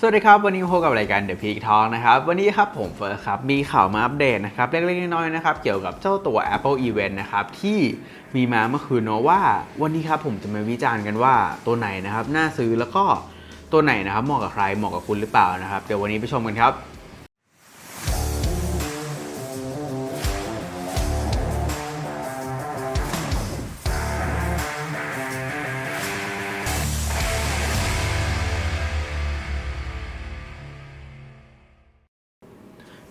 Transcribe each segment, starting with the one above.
สวัสดีครับ วันนี้พบกับรายการ The Peak Talk นะครับ วันนี้ครับผมเฟิร์สครับ มีข่าวมาอัปเดตนะครับ เล็กๆน้อยๆนะครับ เกี่ยวกับเจ้าตัว Apple Event นะครับ ที่มีมาเมื่อคืนเนาะว่า วันนี้ครับผมจะมาวิจารณ์กันว่าตัวไหนนะครับ น่าซื้อแล้วก็ตัวไหนนะครับเหมาะกับใครเหมาะกับคุณหรือเปล่านะครับ เดี๋ยววันนี้ไปชมกันครับ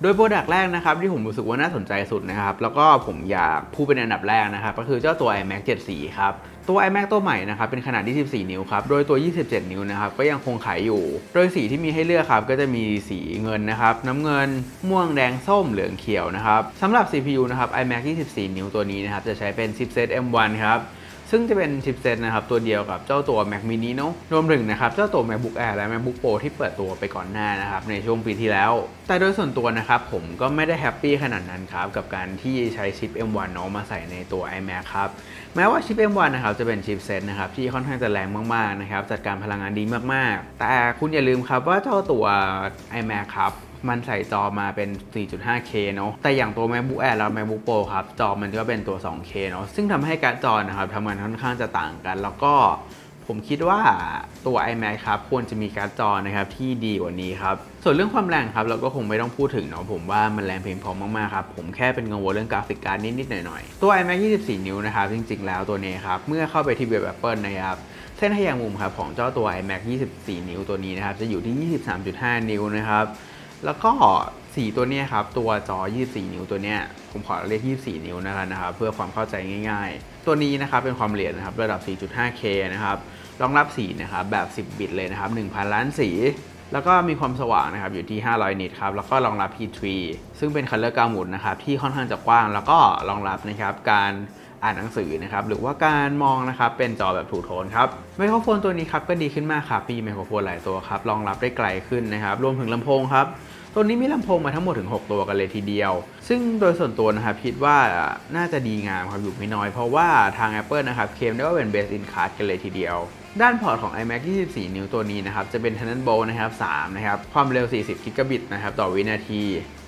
โดยโปรดักต์แรกนะครับที่ผมรู้สึกว่าน่าสนใจสุดนะครับแล้วก็ผมอยากพูดเป็นอันดับแรกนะครับก็คือเจ้าตัว iMac 7สีครับตัว iMac ตัวใหม่นะครับเป็นขนาด 24 นิ้วครับโดยตัว 27 นิ้วนะครับก็ยังคงขายอยู่ โดยสีที่มีให้เลือกครับก็จะมีสีเงินนะครับน้ำเงิน ม่วงแดงส้มเหลืองเขียวนะครับสำหรับ CPU นะครับ iMac 24 นิ้วตัวนี้นะครับจะใช้เป็น chipset M1 ครับ ซึ่งจะเป็นชิปเซตนะครับตัวเดียวกับเจ้าตัว Mac mini เนอะรวมถึงนะครับเจ้าตัว MacBook Air และ MacBook Pro ที่เปิดตัวไปก่อนหน้านะครับในช่วงปีที่แล้ว แต่โดยส่วนตัวนะครับผมก็ไม่ได้แฮปปี้ขนาดนั้นครับกับการที่ใช้ชิป M1 เนอะมาใส่ในตัว iMac ครับแม้ว่าชิป M1 นะครับจะเป็นชิปเซตนะครับที่ค่อนข้างจะแรงมากๆนะครับจัดการพลังงานดีมากๆ แต่คุณอย่าลืมครับว่าเจ้าตัว iMac ครับ มันใส่จอมาเป็น 4.5K เนอะแต่อย่างตัว MacBook Air และ MacBook Pro ครับจอมันก็เป็นตัว 2K เนอะซึ่งทำให้การ์ดจอนะครับทำงานค่อนข้างจะต่างกัน แล้วก็ผมคิดว่าตัว iMac ครับควรจะมีการ์ดจอนะครับที่ดีกว่านี้ครับ ส่วนเรื่องความแรงครับเราก็คงไม่ต้องพูดถึงเนาะผมว่ามันแรงเพียงพอมากๆครับ ผมแค่เป็นกังวลเรื่องกราฟิกการ์ดนิดๆหน่อยๆ ตัว iMac 24 นิ้วนะครับ จริงๆ แล้วตัวนี้ครับ เมื่อเข้าไปที่เว็บ Apple นะครับ เส้นทะแยงมุมครับของเจ้าตัว iMac 24 นิ้วตัวนี้นะครับ จะอยู่ที่ 23.5 นิ้วนะครับ แล้วก็สีตัวนี้ครับ ตัวจอ 24 นิ้วตัวเนี้ยผมขอเรียก 24 นิ้วนะครับนะครับ เพื่อความเข้าใจง่าย ๆ ตัวนี้นะครับเป็นความละเอียดนะครับระดับ 4.5K นะครับรองรับสีนะครับแบบ 10 บิตเลยนะครับ 1,000 ล้านสีแล้วก็มีความสว่างนะครับอยู่ที่ 500 นิตครับ แล้วก็รองรับ P3 ซึ่งเป็น Color กาหมุนนะครับที่ค่อนข้างจะกว้าง แล้วก็รองรับนะครับการ อ่านหนังสือนะครับหรือว่าการมองนะครับเป็นจอแบบถูโทนครับไมโครโฟนตัวนี้ครับก็ดีขึ้นมากครับมีไมโครโฟนหลายตัวครับรองรับได้ไกลขึ้นนะครับรวมถึงลำโพงครับ ตัวนี้มีลำโพงมาทั้งหมดถึง 6 ตัวกันเลยทีเดียว ซึ่งโดยส่วนตัวนะครับคิดว่าน่าจะดีงามครับอยู่ไม่น้อย เพราะว่าทาง Apple นะครับเคลมได้ว่าเป็น best in class กันเลยทีเดียวด้านพอร์ตของ iMac 24 นิ้วตัวนี้นะครับ จะเป็น Thunderbolt นะครับ 3 นะครับ ความเร็ว 40 กิกะบิตนะครับ ต่อวินาที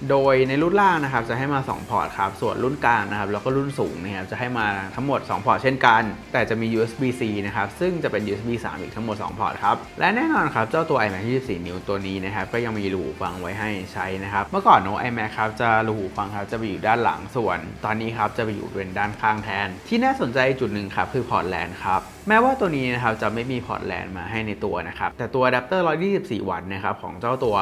โดยในรุ่นล่างนะครับ จะให้มา 2 พอร์ตครับ ส่วนรุ่นกลางนะครับ แล้วก็รุ่นสูงนะครับ จะให้มาทั้งหมด 2 พอร์ตเช่นกัน แต่จะมี USB-C นะครับ ซึ่งจะเป็น USB 3 อีกทั้งหมด 2 พอร์ตครับ และแน่นอนครับ เจ้าตัว iMac 24 นิ้วตัวนี้นะครับ ก็ยังมีรูหูฟังไว้ให้ใช้นะครับ เมื่อก่อนโน้ต iMac ครับจะรูหูฟังครับจะไปอยู่ด้านหลังส่วน ตอนนี้ครับจะไปอยู่เป็นด้านข้างแทน ที่น่าสนใจจุดหนึ่งครับคือพอร์ตแลนด์ครับแม้ว่าตัวนี้นะครับจะไม่มีพอร์ตแลนด์มาให้ในตัวนะครับแต่ตัวอะแดปเตอร์ 124 วัตต์นะครับของเจ้าตัว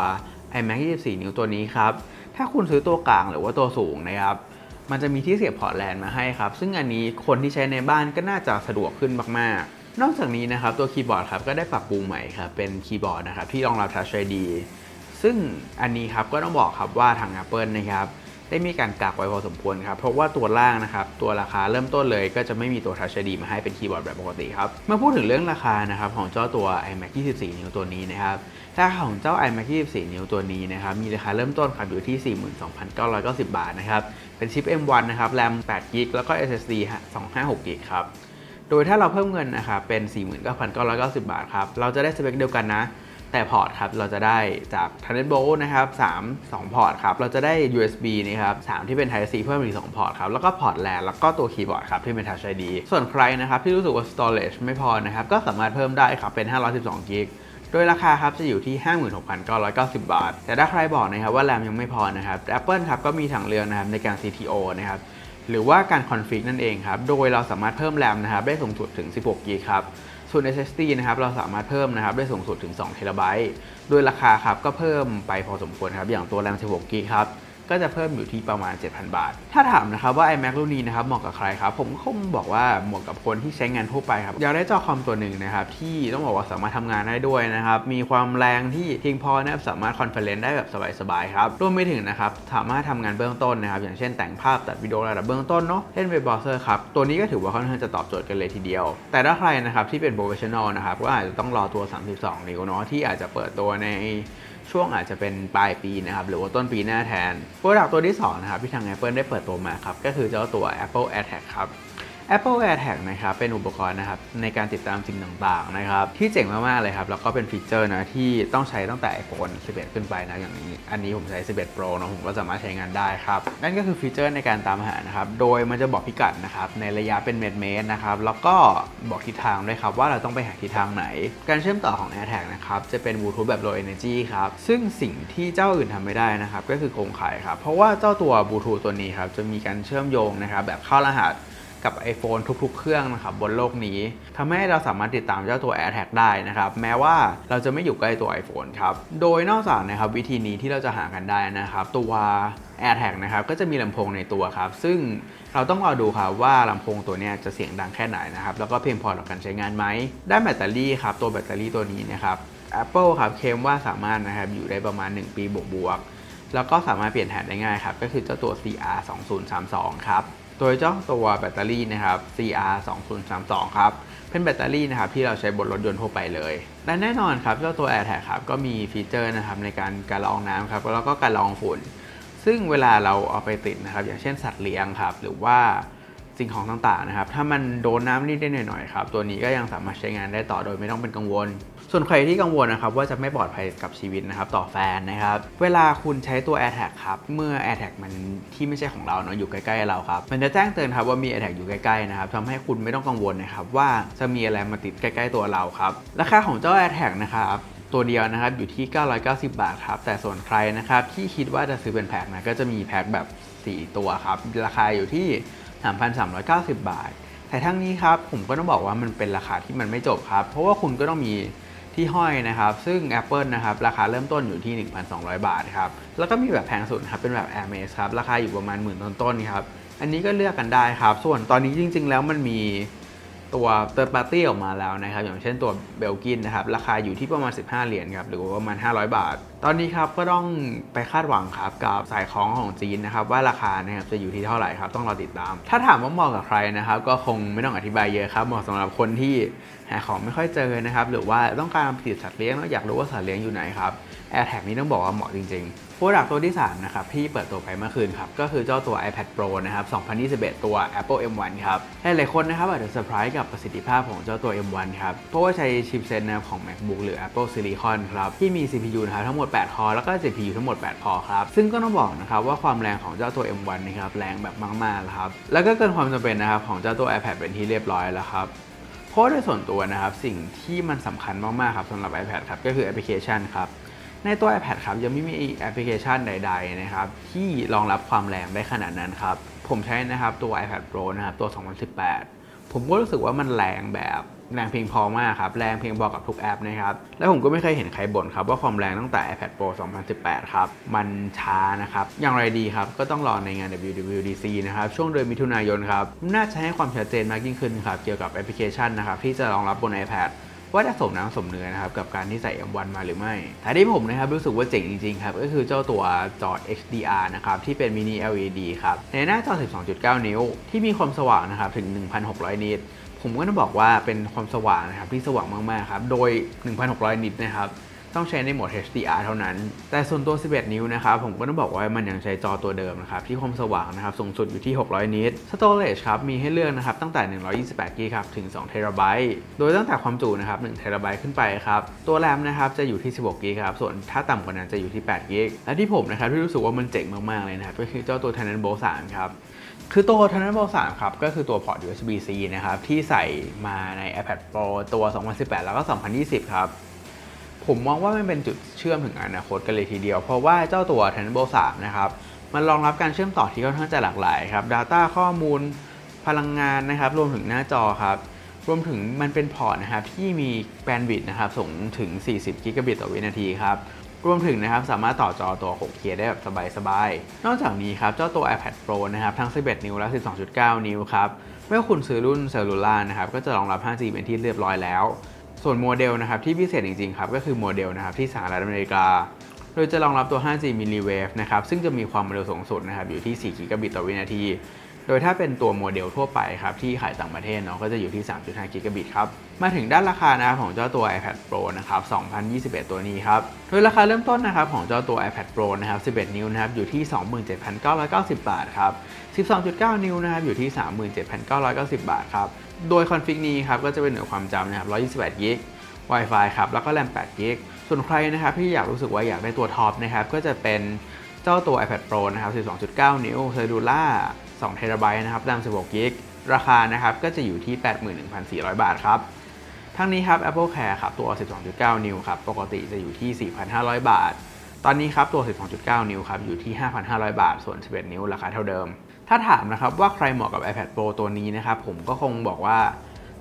iMac 24 นิ้วตัวนี้ครับถ้าคุณซื้อตัวกลางหรือว่าตัวสูงนะครับมันจะมีที่เสียบพอร์ตแลนด์มาให้ครับ ซึ่งอันนี้คนที่ใช้ในบ้านก็น่าจะสะดวกขึ้นมากๆ นอกจากนี้นะครับตัวคีย์บอร์ดครับก็ได้ปรับปรุงใหม่ครับเป็นคีย์บอร์ดนะครับที่รองรับ Touch ID ซึ่งอันนี้ครับก็ต้องบอกครับว่าทาง Apple นะครับได้มีการกักไว้พอสมควรครับ เพราะว่าตัวล่างนะครับ ตัวราคาเริ่มต้นเลยก็จะไม่มีตัว Touch ID มาให้เป็นคีย์บอร์ดแบบปกติครับมื่อพูดถึงเรื่องราคานะครับของเจ้าตัว iMac 24 นิ้วตัวนี้นะครับราคาของเจ้า iMac 24 นิ้วตัวนี้นะครับมีราคาเริ่มต้นครับอยู่ที่ 42,990 บาทนะครับเป็นชิป M1 นะครับแรม8 g b แล้วก็ SSD 256 g b ครับโดยถ้าเราเพิ่มเงินนะครับเป็น 49,990 บาทครับเราจะได้สเปคเดียวกันนะ แต่พอร์ตครับเราจะได้จาก Thunderbolt นะครับ3 2 พอร์ตครับเราจะได้ USB นะครับ3ที่เป็น Type C เพิ่มอีก 2 พอร์ตครับแล้วก็พอร์ตแลนแล้วก็ตัวคีย์บอร์ดครับที่เป็น Touch ID ส่วนใครนะครับที่รู้สึกว่า storage ไม่พอนะครับก็สามารถเพิ่มได้ครับเป็น 512 g b โดยราคาครับจะอยู่ที่ 56,990 บาท แต่ถ้าใครบอกนะครับว่าแรมยังไม่พอนะครับ Apple ครับก็มีทางเลือกนะครับในการ CTO นะครับหรือว่าการคอนฟิกนั่นเองครับ โดยเราสามารถเพิ่มแรมนะครับได้สูงสุดถึง 16 g b ครับ ส่วน SSD นะครับเราสามารถเพิ่มนะครับได้สูงสุดถึง2 t b โดยราคาครับก็เพิ่มไปพอสมควรครับอย่างตัวแรม16 g b ครับ ก็จะเพิ่มอยู่ที่ประมาณ 7,000 บาท ถ้าถามนะครับว่า iMac รุ่นนี้นะครับเหมาะกับใครครับ ผมคงบอกว่าเหมาะกับคนที่ใช้งานทั่วไปครับ อยากได้จอคอมตัวหนึ่งนะครับ ที่ต้องบอกว่าสามารถทำงานได้ด้วยนะครับ มีความแรงที่เพียงพอนะครับสามารถคอนเฟอเรนซ์ได้แบบสบายๆครับรวมไปถึงนะครับสามารถทำงานเบื้องต้นนะครับ อย่างเช่นแต่งภาพตัดวิดีโอระดับเบื้องต้นเนาะเล่นเว็บเบราว์เซอร์ครับตัวนี้ก็ถือว่าค่อนข้างจะตอบโจทย์กันเลยทีเดียว แต่ถ้าใครนะครับที่เป็นโปรเฟชชั่นอลนะครับก็อาจจะต้องรอตัว 32 นิ้วเนาะที่อาจจะเปิดตัวใน ช่วงอาจจะเป็นปลายปีนะครับหรือว่าต้นปีหน้าแทนโปรดักตัวที่2นะครับที่ทาง Apple ได้เปิดตัวมาครับก็คือเจ้าตัว Apple AirTag ครับ Apple AirTag นะครับเป็นอุปกรณ์นะครับในการติดตามสิ่งต่างๆนะครับที่เจ๋งมากๆเลยครับแล้วก็เป็นฟีเจอร์นะที่ต้องใช้ตั้งแต่ iPhone 11 ขึ้นไปนะอย่างนี้ อันนี้ผมใช้ 11 Pro นะผมก็สามารถใช้งานได้ครับนั่นก็คือฟีเจอร์ในการตามหานะครับโดยมันจะบอกพิกัดนะครับในระยะเป็นเมตรเมตรนะครับแล้วก็บอกทิศทางด้วยครับว่าเราต้องไปหาทิศทางไหน การเชื่อมต่อของ AirTag นะครับจะเป็นบลูทูธแบบ low energy ครับซึ่งสิ่งที่เจ้าอื่นทำไม่ได้นะครับก็คือโครงข่ายครับเพราะว่าเจ้าตัวบลูทูธตัวนี้ครับจะมีการเชื่อมโยงนะครับแบบเข้ารหัส กับ iPhone ทุกๆ เครื่องนะครับบนโลกนี้ทำให้เราสามารถติดตามเจ้าตัว AirTag ได้นะครับ แม้ว่าเราจะไม่อยู่ใกล้ตัว iPhone ครับ โดยนอกจากนะครับวิธีนี้ที่เราจะหากันได้นะครับ ตัว AirTag นะครับก็จะมีลำโพงในตัวครับ ซึ่งเราต้องรอดูครับว่าลำโพงตัวนี้จะเสียงดังแค่ไหนนะครับแล้วก็เพียงพอต่อการใช้งานไหมด้านแบตเตอรี่ครับตัวแบตเตอรี่ตัวนี้นะครับ Apple ครับเคลมว่าสามารถนะครับอยู่ได้ประมาณ 1 ปีบวกๆแล้วก็สามารถเปลี่ยนแทนได้ง่ายครับ ก็คือเจ้าตัว CR 2032ครับ โดยเจ้าตัวแบตเตอรี่นะครับ CR 2032ครับ เป็นแบตเตอรี่นะครับที่เราใช้บนรถยนต์ทั่วไปเลย และแน่นอนครับเจ้าตัว AirTag ครับก็มีฟีเจอร์นะครับในการการละองน้ำครับแล้วก็การละอองฝุ่น ซึ่งเวลาเราเอาไปติดนะครับอย่างเช่นสัตว์เลี้ยงครับหรือว่าสิ่งของต่างๆนะครับ ถ้ามันโดนน้ำนิดๆหน่อยๆครับ ตัวนี้ก็ยังสามารถใช้งานได้ต่อโดยไม่ต้องเป็นกังวล ส่วนใครที่กังวลนะครับว่าจะไม่ปลอดภัยกับชีวิตนะครับต่อแฟนนะครับ เวลาคุณใช้ตัว AirTag ครับ เมื่อ AirTag มันที่ไม่ใช่ของเราเนาะอยู่ใกล้ๆเราครับ มันจะแจ้งเตือนครับว่ามี AirTag อยู่ใกล้ๆนะครับทำให้คุณไม่ต้องกังวลนะครับว่าจะมีอะไรมาติดใกล้ๆตัวเราครับราคาของเจ้า AirTag นะครับตัวเดียวนะครับอยู่ที่ 990 บาทครับ แต่ส่วนใครนะครับที่คิดว่าจะซื้อเป็นแพ็คนะก็จะมีแพ็คแบบ 4 ตัวครับ ราคาอยู่ที่ 3,390 บาท แต่ทั้งนี้ครับผมก็ต้องบอกว่ามันเป็นราคาที่มันไม่จบครับ เพราะว่าคุณก็ต้องมี ที่ห้อยนะครับซึ่ง Apple นะครับราคาเริ่มต้นอยู่ที่ 1,200 บาทครับแล้วก็มีแบบแพงสุดครับเป็นแบบ Air m a x ครับราคาอยู่ประมาณหมื่นต้นๆครับอันนี้ก็เลือกกันได้ครับ ส่วนตอนนี้จริง ๆ แล้วมันมีตัว third party ออกมาแล้วนะครับ อย่างเช่นตัวเบลกินนะครับ ราคาอยู่ที่ประมาณ 15 เหรียญครับ หรือว่าประมาณ 500 บาท ตอนนี้ครับก็ต้องไปคาดหวังครับ กับสายคล้องของจีนนะครับ ว่าราคานะครับจะอยู่ที่เท่าไหร่ครับ ต้องรอติดตาม ถ้าถามว่าเหมาะกับใครนะครับ ก็คงไม่ต้องอธิบายเยอะครับเหมาะสำหรับคนที่าของไม่ค่อยเจอนะครับ หรือว่าต้องการติดสัตว์เลี้ยงแล้วอยากรู้ว่าสัตว์เลี้ยงอยู่ไหนครับ AirTag นี้ต้องบอกว่าเหมาะจริงๆ โปรดักตัวที่ 3 นะครับ ที่เปิดตัวไปเมื่อคืนครับ ก็คือเจ้าตัว iPad Pro นะครับ 2021 ตัว Apple M1 ครับหลายๆคนนะครับอาจจะเซอร์ไพรส์กับประสิทธิภาพของเจ้าตัว M1 ครับ เพราะว่าใช้ชิปเซตนะครับของ MacBook หรือ Apple Silicon ครับ ที่มี CPU นะครับทั้งหมด 8 คอร์แล้วก็ GPU ทั้งหมด 8 คอครับ ซึ่งก็ต้องบอกนะครับว่าความแรงของเจ้าตัว M1 นะครับแรงแบบมากๆแล้วครับ แล้วก็เกินความจำเป็นนะครับของเจ้าตัว iPad เป็นที่เรียบร้อยแล้วครับ เพราะโดยส่วนตัวนะครับ สิ่งที่มันสำคัญมาก ๆ ครับสำหรับ iPad ครับ ก็คือแอปพลิเคชันครับ ในตัว iPad ครับ ยังไม่มีแอปพลิเคชันใด ๆ นะครับ ที่รองรับความแรงได้ขนาดนั้นครับ ผมใช้นะครับตัว iPad Pro นะครับ ตัว 2018 ผมก็รู้สึกว่ามันแรงแบบ แรงเพียงพอมากครับ แรงเพียงพอกับทุกแอปนะครับ แล้วผมก็ไม่เคยเห็นใครบ่นครับว่าความแรงตั้งแต่ iPad Pro 2018 ครับ มันช้านะครับ อย่างไรดีครับ ก็ต้องรอในงาน WWDC นะครับ ช่วงเดือนมิถุนายนครับ น่าจะให้ความชัดเจนมากยิ่งขึ้นครับ เกี่ยวกับแอปพลิเคชันนะครับที่จะรองรับบน iPad ว่าจะสมน้ำสมเนื้อนะครับ กับการที่ใส่ M1 มาหรือไม่แต่ที่ผมนะครับรู้สึกว่าเจ๋งจริงๆครับ ก็คือเจ้าตัวจอ HDR นะครับ ที่เป็น Mini LED ครับ ในหน้าจอ 12.9 นิ้ว ที่มีความสว่างนะครับ ถึง 1,600 นิต ผมก็ต้องบอกว่าเป็นความสว่างนะครับที่สว่างมากๆครับ โดย 1,600 นิตนะครับ ต้องใช้ในโหมด HDR เท่านั้น แต่ส่วนตัว 11 นิ้วนะครับ ผมก็ต้องบอกว่ามันยังใช้จอตัวเดิมนะครับ ที่ความสว่างนะครับสูงสุดอยู่ที่ 600 นิต Storage ครับ มีให้เลือกนะครับ ตั้งแต่ 128 g b ครับถึง2 t b โดยตั้งแต่ความจุนะครับ1 t b ขึ้นไปครับ ตัวแรมนะครับจะอยู่ที่ 16 g b ครับ ส่วนถ้าต่ำกว่านั้นจะอยู่ที่8 g b และที่ผมนะครับที่รู้สึกว่ามันเจ๋งมากๆเลยนะครับก็คือเจ้าตัว Thunderbolt 3 ครับ คือตัว Thunderbolt 3 ครับ ก็คือตัวพอร์ต USB-C นะครับ ที่ใส่มาใน iPad Pro ตัว 2018 แล้วก็ 2020 ครับ ผมมองว่ามันเป็นจุดเชื่อมถึงอนาคตกันเลยทีเดียว เพราะว่าเจ้าตัว Thunderbolt 3 นะครับ มันรองรับการเชื่อมต่อที่ค่อนข้างจะหลากหลายครับ Data ข้อมูลพลังงานนะครับ รวมถึงหน้าจอครับ รวมถึงมันเป็นพอร์ตนะครับที่มีแบนด์วิดต์นะครับสูงถึง 40 กิกะบิตต่อวินาทีครับ รวมถึงนะครับสามารถต่อจอตัว 6K ได้แบบสบายๆ นอกจากนี้ครับเจ้าตัว iPad Pro นะครับทั้ง 11 นิ้วและ 12.9 นิ้วครับเมื่อคุณซื้อรุ่นเซลลูล่านะครับก็จะรองรับ 5G เป็นที่เรียบร้อยแล้ว ส่วนโมเดลนะครับที่พิเศษจริงๆครับก็คือโมเดลนะครับที่สหรัฐอเมริกา โดยจะรองรับตัว 5G milliwave นะครับซึ่งจะมีความเร็วสูงสุดนะครับอยู่ที่4กิกะบิตต่อวินาที โดยถ้าเป็นตัวโมเดลทั่วไปครับที่ขายต่างประเทศเนาะก็จะอยู่ที่ 3.5กิกะบิตครับ มาถึงด้านราคานะครับของเจ้าตัว iPad Pro นะครับ 2021 ตัวนี้ครับ โดยราคาเริ่มต้นนะครับของเจ้าตัว iPad Pro นะครับ 11 นิ้วนะครับอยู่ที่ 27,990 บาทครับ 12.9 นิ้วนะครับอยู่ที่ 37,990 บาทครับ โดยคอนฟิกนี้ครับก็จะเป็นหน่วยความจำนะครับ 128กิก Wi-Fi ครับ แล้วก็แรม8กิกส่วนใครนะครับที่อยากรู้สึกว่าอยากได้ตัวท็อปนะครับก็จะเป็นเจ้าตัว iPad Pro นะครับ 12.9 นิ้ว Cellular 2 t b นะครับแรม16กิกราคานะครับก็จะอยู่ที่ 81,400 บาทครับ ทั้งนี้ครับ Apple Care ครับตัว 12.9 นิ้วครับปกติจะอยู่ที่ 4,500 บาท ตอนนี้ครับตัว 12.9 นิ้วครับอยู่ที่ 5,500 บาท ส่วน 11 นิ้วราคาเท่าเดิม ถ้าถามนะครับว่าใครเหมาะกับ iPad Pro ตัวนี้นะครับผมก็คงบอกว่า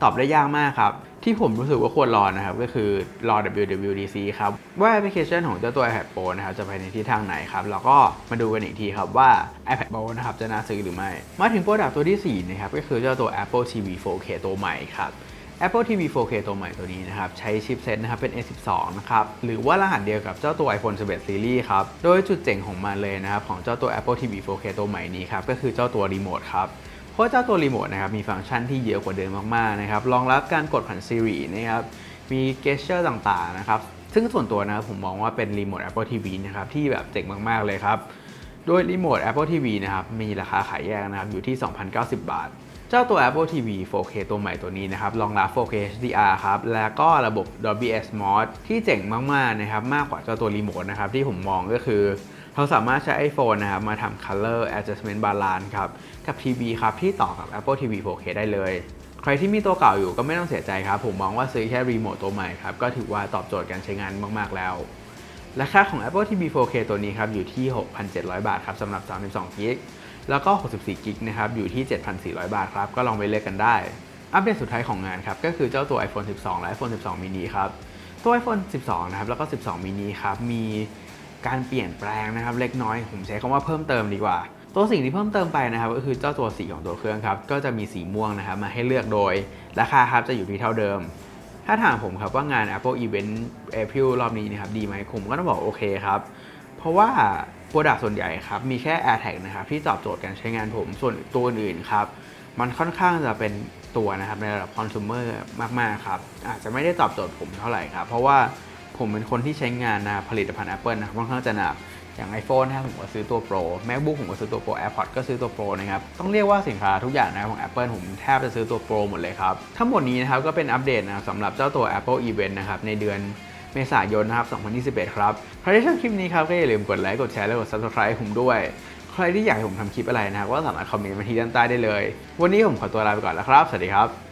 ตอบได้ยากมากครับที่ผมรู้สึกว่าควรรอนะครับก็คือรอ WWDC ครับว่าแอปพลิเคชันของเจ้าตัว iPad Pro นะครับจะไปในทิศทางไหนครับแล้วก็มาดูกันอีกทีครับว่า iPad Pro นะครับจะน่าซื้อหรือไม่ มาถึงโปรดักต์ตัวที่4นะครับก็คือเจ้าตัว Apple TV 4K ตัวใหม่ครับ Apple TV 4K ตัวใหม่ตัวนี้นะครับ ใช้ชิปเซ็ตนะครับเป็น A12 นะครับ หรือว่ารหัสเดียวกับเจ้าตัว iPhone 11 Series ครับ โดยจุดเจ๋งของมันเลยนะครับ ของเจ้าตัว Apple TV 4K ตัวใหม่นี้ครับ ก็คือเจ้าตัวรีโมทครับเพราะเจ้าตัวรีโมทนะครับมีฟังก์ชันที่เยอะกว่าเดิมมากๆนะครับรองรับการกดผ่าน Siri นะครับมีเกสเชอร์ต่างๆนะครับซึ่งส่วนตัวนะครับผมมองว่าเป็นรีโมท Apple TV นะครับที่แบบเจ๋งมากๆเลยครับโดยรีโมท Apple TV นะครับมีราคาขายแยกนะครับอยู่ที่ 2,090 บาท เจ้าตัว Apple TV 4K ตัวใหม่ตัวนี้นะครับรองรับ 4K HDR ครับ แล้วก็ระบบ Dolby Atmos ที่เจ๋งมาก ๆ นะครับ มากกว่าเจ้าตัวรีโมทนะครับ ที่ผมมองก็คือเราสามารถใช้ iPhone นะครับมาทำ Color Adjustment Balance ครับ กับทีวีครับที่ต่อกับ Apple TV 4K ได้เลย ใครที่มีตัวเก่าอยู่ก็ไม่ต้องเสียใจครับ ผมมองว่าซื้อแค่รีโมทตัวใหม่ครับ ก็ถือว่าตอบโจทย์การใช้งานมาก ๆ แล้ว ราคาของ Apple TV 4K ตัวนี้ครับอยู่ที่ 6,700 บาทครับสำหรับ 32กิก แล้วก็ 64 กิกนะครับ อยู่ที่ 7,400 บาทครับ ก็ลองไปเลือกกันได้ อัปเดตสุดท้ายของงานครับ ก็คือเจ้าตัว iPhone 12 และ iPhone 12 mini ครับ ตัว iPhone 12 นะครับ แล้วก็ 12 mini ครับ มีการเปลี่ยนแปลงนะครับ เล็กน้อย ผมใช้คำว่าเพิ่มเติมดีกว่า ตัวสิ่งที่เพิ่มเติมไปนะครับ ก็คือเจ้าตัวสีของตัวเครื่องครับ ก็จะมีสีม่วงนะครับ มาให้เลือกโดย ราคาครับ จะอยู่ที่เท่าเดิม ถ้าถามผมครับว่างาน Apple Event April รอบนี้นะครับ ดีไหมผมก็ต้องบอกโอเคครับ เพราะว่า โปรดักส่วนใหญ่ครับ มีแค่ AirTag นะครับที่ตอบโจทย์การใช้งานผม ส่วนตัวอื่นครับ มันค่อนข้างจะเป็นตัวนะครับในระดับคอน sumer มากๆครับ อาจจะไม่ได้ตอบโจทย์ผมเท่าไหร่ครับ เพราะว่าผมเป็นคนที่ใช้งานนะผลิตภัณฑ์ Apple นะครับค่อนข้างจะหนักอย่าง iPhone นะครับผมก็ซื้อตัว Pro MacBook ผมก็ซื้อตัว Pro AirPods ก็ซื้อตัว Pro นะครับ ต้องเรียกว่าสินค้าทุกอย่างนะของ Apple ผมแทบจะซื้อตัว Pro หมดเลยครับ ทั้งหมดนี้นะครับก็เป็นอัปเดตนะครับสำหรับเจ้าตัว Apple Event นะครับในเดือนเมษายนนะครับ 2021 ครับ ใครที่ชอบคลิปนี้ครับก็อย่าลืมกดไลค์กดแชร์และกด Subscribe ให้ผมด้วย ใครที่อยากให้ผมทำคลิปอะไรนะครับก็สามารถคอมเมนต์มาที่ด้านใต้ได้เลย วันนี้ผมขอตัวลาไปก่อนแล้วครับ สวัสดีครับ